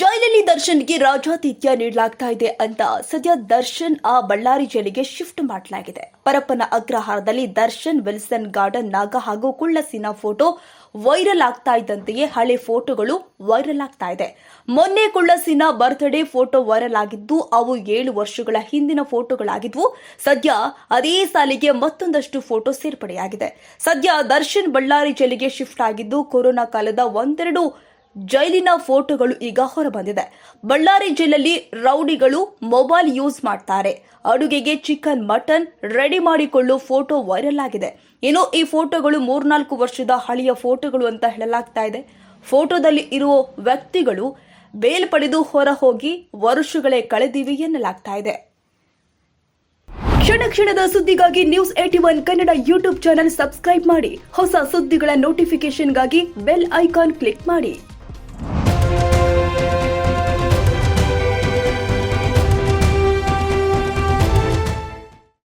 ಜೈಲಲ್ಲಿ ದರ್ಶನ್ಗೆ ರಾಜಾತಿಥ್ಯ ನೀಡಲಾಗ್ತಾ ಇದೆ ಅಂತ ಸದ್ಯ ದರ್ಶನ್ ಆ ಬಳ್ಳಾರಿ ಜೈಲಿಗೆ ಶಿಫ್ಟ್ ಮಾಡಲಾಗಿದೆ. ಪರಪ್ಪನ ಅಗ್ರಹಾರದಲ್ಲಿ ದರ್ಶನ್ ವಿಲ್ಸನ್ ಗಾರ್ಡನ್, ನಾಗ ಹಾಗೂ ಕುಳ್ಳಸಿನ ಫೋಟೋ ವೈರಲ್ ಆಗ್ತಾ ಇದ್ದಂತೆಯೇ ಹಳೆ ಫೋಟೋಗಳು ವೈರಲ್ ಆಗ್ತಾ ಇದೆ. ಮೊನ್ನೆ ಕುಳ್ಳಸಿನ ಬರ್ತ್ಡೇ ಫೋಟೋ ವೈರಲ್ ಆಗಿದ್ದು, ಅವು ಏಳು ವರ್ಷಗಳ ಹಿಂದಿನ ಫೋಟೋಗಳಾಗಿದ್ವು. ಸದ್ಯ ಅದೇ ಸಾಲಿಗೆ ಮತ್ತೊಂದಷ್ಟು ಫೋಟೋ ಸೇರ್ಪಡೆಯಾಗಿದೆ. ಸದ್ಯ ದರ್ಶನ್ ಬಳ್ಳಾರಿ ಜೈಲಿಗೆ ಶಿಫ್ಟ್ ಆಗಿದ್ದು, ಕೊರೋನಾ ಕಾಲದ ಒಂದೆರಡು ಜೈಲಿನ ಫೋಟೋಗಳು ಈಗ ಹೊರಬಂದಿದೆ. ಬಳ್ಳಾರಿ ಜೈಲಲ್ಲಿ ರೌಡಿಗಳು ಮೊಬೈಲ್ ಯೂಸ್ ಮಾಡ್ತಾರೆ. ಅಡುಗೆಗೆ ಚಿಕನ್, ಮಟನ್ ರೆಡಿ ಮಾಡಿಕೊಳ್ಳೋ ಫೋಟೋ ವೈರಲ್ ಆಗಿದೆ. ಏನು ಈ ಫೋಟೋಗಳು ಮೂರ್ನಾಲ್ಕು ವರ್ಷದ ಹಳೆಯ ಫೋಟೋಗಳು ಅಂತ ಹೇಳಲಾಗ್ತಾ ಇದೆ. ಫೋಟೋದಲ್ಲಿ ಇರುವ ವ್ಯಕ್ತಿಗಳು ಬೇಲ್ ಪಡೆದು ಹೊರ ಹೋಗಿ ವರುಷಗಳೇ ಕಳೆದಿವೆ ಎನ್ನಲಾಗ್ತಾ ಇದೆ. ಕ್ಷಣ ಕ್ಷಣದ ಸುದ್ದಿಗಾಗಿ news AT one Kannada YouTube channel subscribe ಮಾಡಿ. ಹೊಸ ಸುದ್ದಿಗಳ ನೋಟಿಫಿಕೇಶನ್ಗಾಗಿ ಬೆಲ್ ಐಕಾನ್ ಕ್ಲಿಕ್ ಮಾಡಿ.